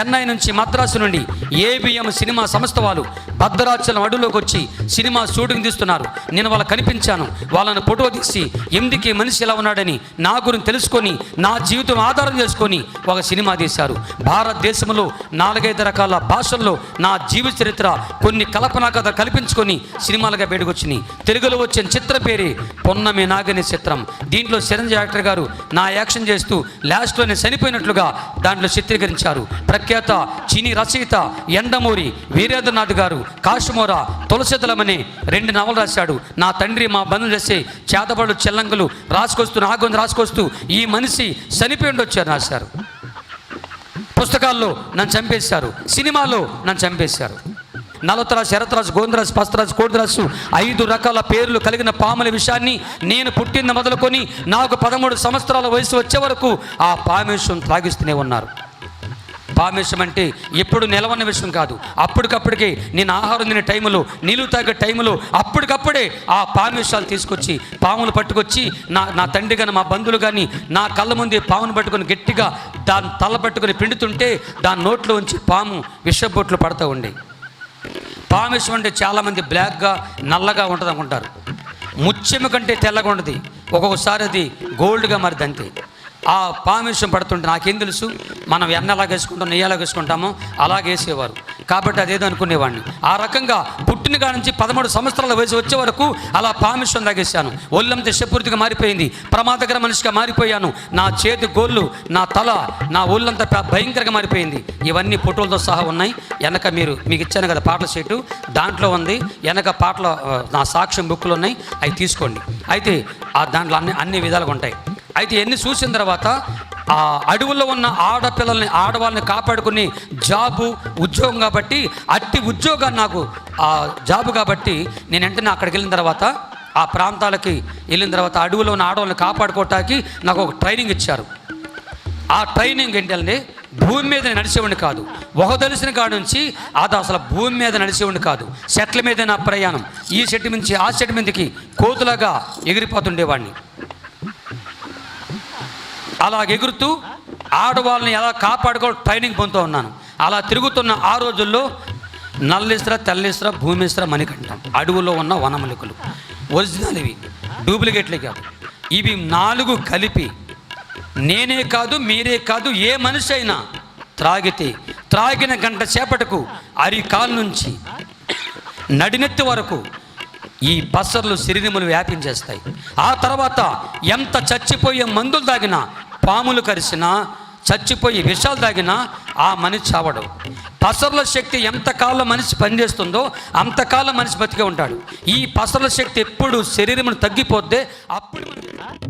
చెన్నై నుంచి మద్రాసు నుండి ABM cinema సంస్థ వాళ్ళు భద్రాచలం అడుగులోకి వచ్చి సినిమా షూటింగ్ తీస్తున్నారు. నేను వాళ్ళ కనిపించాను. వాళ్ళని ఫోటో తీసి ఎందుకే మనిషి ఎలా ఉన్నాడని నా గురించి తెలుసుకొని నా జీవితం ఆధారం చేసుకొని ఒక సినిమా తీశారు. భారతదేశంలో నాలుగైదు రకాల భాషల్లో నా జీవిత చరిత్ర కొన్ని కల్పనా కథ కల్పించుకొని సినిమాలుగా బయటకొచ్చినాయి. తెలుగులో వచ్చిన చిత్ర పేరే పొన్నమి నాగని చిత్రం దీంట్లో చిరంజీవి యాక్టర్ గారు నా యాక్షన్ చేస్తూ లాస్ట్లోనే చనిపోయినట్లుగా దాంట్లో చిత్రీకరించారు. ప్రఖ్యాత చిని రచయిత ఎండమూరి వీరేంద్రనాథ్ గారు కాశుమోర తులసిదలమని రెండు నవలు రాశాడు. నా తండ్రి మా బంధువులు చేసే చేతబడు చెల్లంగులు రాసుకొస్తూ నాగొంది రాసుకొస్తూ ఈ మనిషి చనిపోయి ఉండొచ్చారు రాశారు. పుస్తకాల్లో నన్ను చంపేశారు. సినిమాలో నన్ను చంపేశారు. నలతరాజు శరతరాజు గోందరాజు పస్తరాజు కోడిరాజు ఐదు రకాల పేర్లు కలిగిన పాముల విషయాన్ని నేను పుట్టింది మొదలుకొని నాకు పదమూడు సంవత్సరాల వయసు వచ్చే వరకు ఆ పామేశ్వరం త్రాగిస్తూనే ఉన్నారు. పామేశం అంటే ఎప్పుడు నిలవన్న విషయం కాదు. అప్పటికప్పటికే నేను ఆహారం తినే టైంలో నీళ్ళు తాగే టైంలో అప్పటికప్పుడే ఆ పామేశాలు తీసుకొచ్చి పాములు పట్టుకొచ్చి నా నా తండ్రి కానీ మా బంధువులు కానీ నా కళ్ళ ముందు పామును పట్టుకొని గట్టిగా దాని తల పట్టుకొని పిండుతుంటే దాని నోట్లో ఉంచి పాము విషబొట్లు పడతా ఉండే. పామేశం అంటే చాలామంది బ్లాక్గా నల్లగా ఉంటుంది అనుకుంటారు ముత్యము కంటే తెల్లగా ఉండదు. ఒక్కొక్కసారి అది గోల్డ్గా మారిదంతే ఆ పామేశం పడుతుంటే నాకేం తెలుసు? మనం ఎన్న ఎలాగ వేసుకుంటాం నెయ్యి ఎలాగ వేసుకుంటామో అలాగే వేసేవారు. కాబట్టి అదేదో అనుకునేవాడిని. ఆ రకంగా పుట్టిన కాడ నుంచి పదమూడు సంవత్సరాల వయసు వచ్చే వరకు అలా పామిషం తాగేశాను. ఒళ్ళంతా శపూర్తిగా మారిపోయింది. ప్రమాదకర మనిషిగా మారిపోయాను. నా చేతి గోళ్ళు నా తల నా ఒళ్ళంతా భయంకరంగా మారిపోయింది. ఇవన్నీ ఫోటోలతో సహా ఉన్నాయి. వెనక మీరు మీకు ఇచ్చాను కదా పాటల షీటు. దాంట్లో ఉంది. వెనక పాటల నా సాక్ష్యం బుక్లు ఉన్నాయి. అవి తీసుకోండి. అయితే ఆ దాంట్లో అన్ని అన్ని విధాలుగా ఉంటాయి. అయితే ఎన్ని చూసిన తర్వాత ఆ అడవుల్లో ఉన్న ఆడపిల్లల్ని ఆడవాళ్ళని కాపాడుకుని జాబు ఉద్యోగం కాబట్టి అట్టి ఉద్యోగాన్ని నాకు ఆ జాబు కాబట్టి నేను వెంటనే అక్కడికి వెళ్ళిన తర్వాత ఆ ప్రాంతాలకి వెళ్ళిన తర్వాత అడవుల్లో ఉన్న ఆడవాళ్ళని కాపాడుకోవటానికి నాకు ఒక ట్రైనింగ్ ఇచ్చారు. ఆ ట్రైనింగ్ ఏంటంటే భూమి మీద నడిచేవాడిని కాదు. ఒక తెలిసిన కాడ నుంచి అది అసలు భూమి మీద నడిచేవాడిని కాదు. చెట్ల మీద నా ప్రయాణం. ఈ చెట్టు నుంచి ఆ చెట్టు మీదకి కోతులాగా ఎగిరిపోతుండేవాడిని. అలా ఎగురుతూ ఆడవాళ్ళని ఎలా కాపాడుకో ట్రైనింగ్ పొందుతూ ఉన్నాను. అలా తిరుగుతున్న ఆ రోజుల్లో నల్లిస్ర తెల్లిస్ర భూమిస్ర మణికంఠం అడవులో ఉన్న వనమలికలు. ఒరిజినల్ ఇవి. డూప్లికేట్లే కాదు. ఇవి నాలుగు కలిపి నేనే కాదు మీరే కాదు ఏ మనిషి అయినా త్రాగితే త్రాగిన గంట సేపటకు అరికాల నుంచి నడినెత్తి వరకు ఈ బస్సర్లు శరీరములు వ్యాపించేస్తాయి. ఆ తర్వాత ఎంత చచ్చిపోయే మందులు తాగినా పాములు కరిసినా చచ్చిపోయి విషాలు తాగినా ఆ మనిషి చావడు. పసర్ల శక్తి ఎంతకాలం మనిషి పనిచేస్తుందో అంతకాలం మనిషి బతికే ఉంటాడు. ఈ పసర్ల శక్తి ఎప్పుడు శరీరం తగ్గిపోతే అప్పుడు